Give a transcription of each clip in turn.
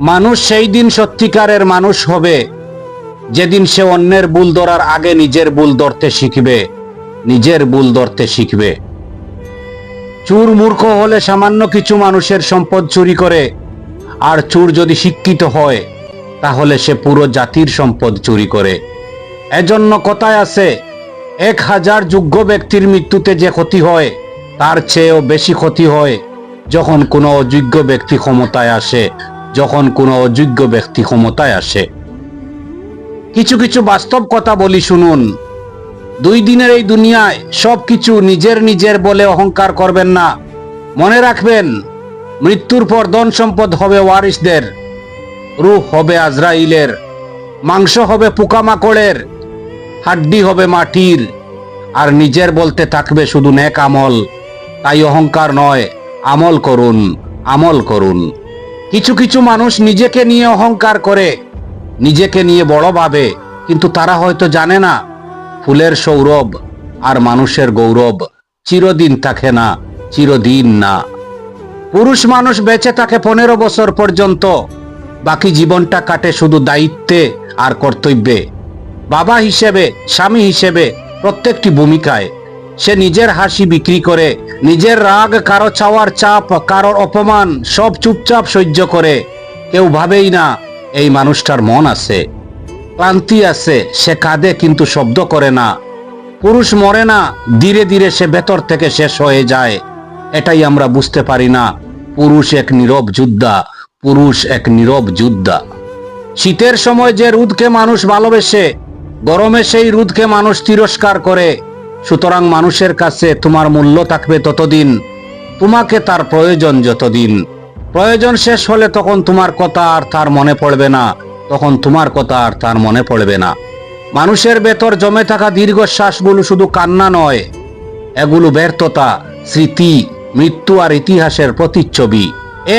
মানুষ সেই দিন সত্যিকারের মানুষ হবে। যেদিন সে অন্যের ভুল ধরার আগে নিজের ভুল ধরতে শিখবে, নিজের ভুল ধরতে শিখবে। চুর মূর্খ হলে সামান্য কিছু মানুষের সম্পদ চুরি করে, আর চুর যদি শিক্ষিত হয়, তাহলে সে পুরো জাতির সম্পদ চুরি করে। এজন্য কথায় আছে, এক হাজার যোগ্য ব্যক্তির মৃত্যুতে যে ক্ষতি হয়, তার চেয়েও বেশি ক্ষতি হয় যখন কোনো অযোগ্য ব্যক্তি ক্ষমতায় আসে। যখন কোনো অযোগ্য ব্যক্তি ক্ষমতায় আসে। কিছু কিছু বাস্তব কথা বলি শুনুন। দুই দিনের এই দুনিয়ায় সব কিছু নিজের নিজের বলে অহংকার করবেন না। মনে রাখবেন, মৃত্যুর পর ধন সম্পদ হবে ওয়ারিসদের রূহ হবে আজরাইলের, মাংস হবে পোকামাকড়ের, হাড্ডি হবে মাটির, আর নিজের বলতে থাকবে শুধু নেক আমল। তাই অহংকার নয়, আমল করুন আমল করুন। কিছু কিছু মানুষ নিজেকে নিয়ে অহংকার করে, নিজেকে নিয়ে বড় ভাবে, কিন্তু তারা হয়তো জানে না, ফুলের সৌরভ আর মানুষের গৌরব চিরদিন থাকে না, চিরদিন না। পুরুষ মানুষ বেঁচে থাকে পনেরো বছর পর্যন্ত, বাকি জীবনটা কাটে শুধু দায়িত্বে আর কর্তব্যে। বাবা হিসেবে, স্বামী হিসেবে প্রত্যেকটি ভূমিকায় সে নিজের হাসি বিক্রি করে, নিজের রাগ কারও চাওয়ার চাপ, কারোর অপমান, সব চুপচাপ সহ্য করে। কেউ ভাবেই না, এই মানুষটার মন আছে, ক্লান্তি আছে, সে কাঁদে কিন্তু শব্দ করে না। পুরুষ মরে না, ধীরে ধীরে সে ভেতর থেকে শেষ হয়ে যায়। এটাই আমরা বুঝতে পারি না, পুরুষ এক নীরব যোদ্ধা, পুরুষ এক নীরব যোদ্ধা। শীতের সময় যে রুদকে মানুষ ভালোবেসে, গরমে সেই রুদকে মানুষ তিরস্কার করে সুতরাং মানুষের কাছে তোমার মূল্য থাকবে ততদিন, তোমাকে তার প্রয়োজন যতদিন। প্রয়োজন শেষ হলে তখন তোমার কথা আর তার মনে পড়বে না, তখন তোমার কথা আর তার মনে পড়বে না। মানুষের ভেতর জমে থাকা দীর্ঘশ্বাসগুলো শুধু কান্না নয়, এগুলো ব্যর্থতা, স্মৃতি, মৃত্যু আর ইতিহাসের প্রতিচ্ছবি।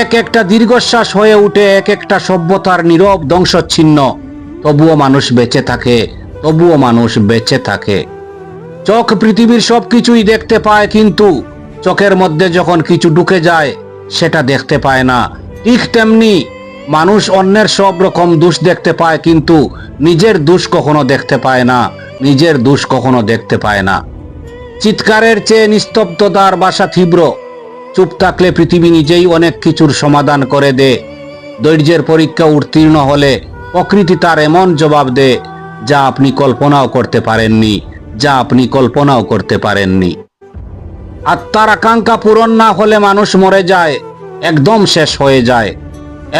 এক একটা দীর্ঘশ্বাস হয়ে উঠে এক একটা সভ্যতার নীরব ধ্বংসচ্ছিন্ন, তবুও মানুষ বেঁচে থাকে, তবুও মানুষ বেঁচে থাকে। চোখ পৃথিবীর সবকিছুই দেখতে পায় কিন্তু চোখের মধ্যে যখন কিছু ঢুকে যায়, সেটা দেখতে পায় না। ঠিক তেমনি মানুষ অন্যের সব রকম দোষ দেখতে পায় কিন্তু নিজের দোষ কখনো দেখতে পায় না, নিজের দোষ কখনো দেখতে পায় না। চিৎকারের চেয়ে নিস্তব্ধতার বাসা তীব্র। চুপ থাকলে পৃথিবী নিজেই অনেক কিছুর সমাধান করে দে ধৈর্যের পরীক্ষা উত্তীর্ণ হলে প্রকৃতি তার এমন জবাব দে যা আপনি কল্পনাও করতে পারেননি। যা আপনি কল্পনাও করতে পারেননি। আত্মার আকাঙ্ক্ষা পূরণ না হলে মানুষ মরে যায়, একদম শেষ হয়ে যায়।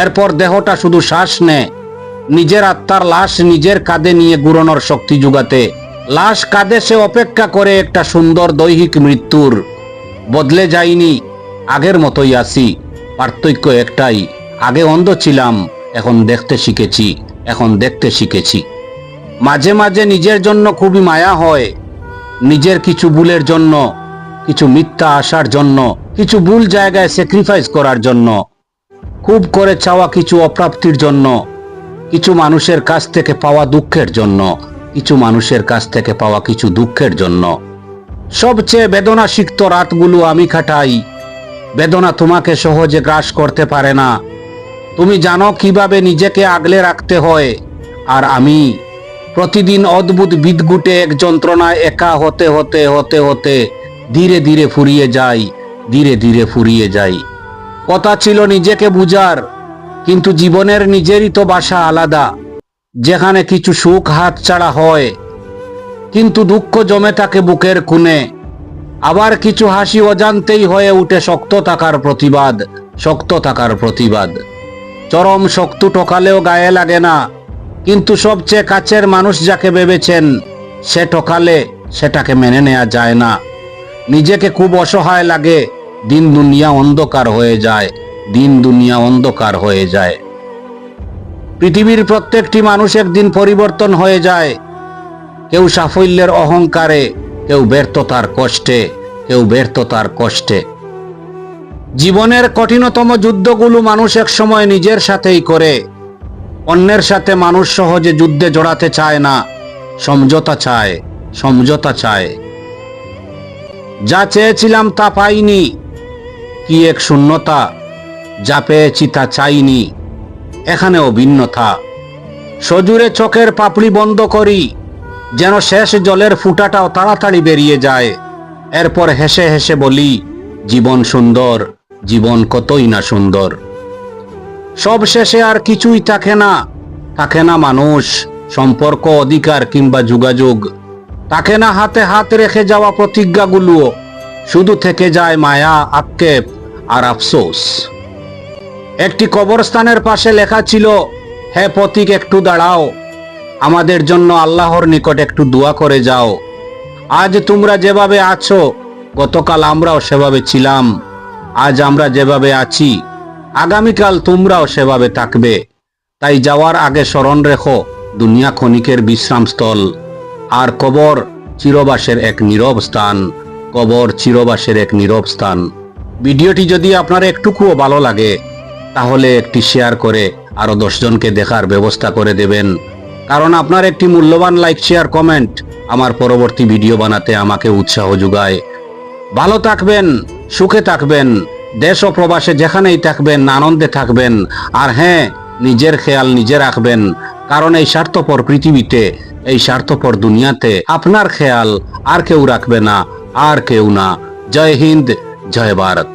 এরপর দেহটা শুধু শ্বাস নেয়। নিজের আত্মার লাশ নিজের কাঁধে নিয়ে গুড়ানোর শক্তি যোগাতে। লাশ কাঁধে সে অপেক্ষা করে একটা সুন্দর দৈহিক মৃত্যুর। বদলে যাইনি, আগের মতোই আছি। পার্থক্য একটাই, আগে অন্ধ ছিলাম, এখন দেখতে শিখেছি, এখন দেখতে শিখেছি। মাঝে মাঝে নিজের জন্য খুবই মায়া হয়। নিজের কিছু ভুলের জন্য, কিছু মিথ্যা আসার জন্য, কিছু ভুল জায়গায় স্যাক্রিফাইস করার জন্য, খুব করে চাওয়া কিছু অপ্রাপ্তির জন্য, কিছু মানুষের কাছ থেকে পাওয়া দুঃখের জন্য, কিছু মানুষের কাছ থেকে পাওয়া কিছু দুঃখের জন্য। সবচেয়ে বেদনা সিক্ত রাতগুলো আমি খাটাই বেদনা তোমাকে সহজে গ্রাস করতে পারে না। তুমি জানো কীভাবে নিজেকে আগলে রাখতে হয়, আর আমি প্রতিদিন অদ্ভুত বিদগুটে এক যন্ত্রণায় একা হতে হতে হতে হতে ধীরে ধীরে ফুরিয়ে যাই, ধীরে ধীরে ফুরিয়ে যাই। কথা ছিল নিজেকে বুঝার, কিন্তু জীবনের নিজেরই তো বাসা আলাদা, যেখানে কিছু সুখ হাত ছাড়া হয়, কিন্তু দুঃখ জমে থাকে বুকের খুনে। আবার কিছু হাসি অজান্তেই হয়ে উঠে শক্ত থাকার প্রতিবাদ, শক্ত থাকার প্রতিবাদ। চরম শক্ত ঠকালেও গায়ে লাগে না কিন্তু সবচেয়ে কাছের মানুষ যাকে ভেবেছেন, সে ঠকালে সেটাকে মেনে নেওয়া যায় না। নিজেকে খুব অসহায় লাগে, দিন দুনিয়া অন্ধকার হয়ে যায়, দিন দুনিয়া অন্ধকার হয়ে যায়। পৃথিবীর প্রত্যেকটি মানুষ একদিন পরিবর্তন হয়ে যায়। কেউ সাফল্যের অহংকারে, কেউ ব্যর্থতার কষ্টে, কেউ ব্যর্থতার কষ্টে। জীবনের কঠিনতম যুদ্ধগুলো মানুষ এক সময় নিজের সাথেই করে। অন্যের সাথে মানুষ সহজে যুদ্ধে জড়াতে চায় না, সমঝোতা চায় সমঝোতা চায়। যা চেয়েছিলাম তা পাইনি, কি এক শূন্যতা, যা পেয়েছি তা চাইনি, এখানেও ভিন্নতা। সজুরে চোখের পাপড়ি বন্ধ করি, যেন শেষ জলের ফুটাটাও তাড়াতাড়ি বেরিয়ে যায়। এরপর হেসে হেসে বলি, জীবন সুন্দর, জীবন কতই না সুন্দর। সব শেষে আর কিছুই থাকে না। থাকে না মানুষ, সম্পর্ক, অধিকার কিংবা যোগাযোগ। থাকে না হাতে হাত রেখে যাওয়া প্রতিজ্ঞাগুলোও। শুধু থেকে যায় মায়া, আক্ষেপ আর আফসোস। একটি কবরস্থানের পাশে লেখা ছিল, হে পথিক, একটু দাঁড়াও। আমাদের জন্য আল্লাহর নিকট একটু দোয়া করে যাও। আজ তোমরা যেভাবে আছো, গতকাল আমরাও সেভাবে ছিলাম। আজ আমরা যেভাবে আছি আগামীকাল তোমরাও সেভাবে থাকবে। তাই যাওয়ার আগে স্মরণ রেখো, দুনিয়া ক্ষণিকের বিশ্রামস্থল আর কবর চিরবাসের এক নীরব স্থান, কবর চিরবাসের এক নীরব স্থান। ভিডিওটি যদি আপনার একটুকুও ভালো লাগে, তাহলে একটি শেয়ার করে আরও দশজনকে দেখার ব্যবস্থা করে দেবেন। কারণ আপনার একটি মূল্যবান লাইক, শেয়ার, কমেন্ট আমার পরবর্তী ভিডিও বানাতে আমাকে উৎসাহ যোগায়। ভালো থাকবেন, সুখে থাকবেন। দেশ ও প্রবাসে যেখানেই থাকবেন, আনন্দে থাকবেন, আর হ্যাঁ নিজের খেয়াল নিজে রাখবেন, কারণ এই স্বার্থপর পৃথিবীতে, এই স্বার্থপর দুনিয়াতে আপনার খেয়াল আর কেউ রাখবে না, আর কেউ না। জয় হিন্দ, জয় ভারত।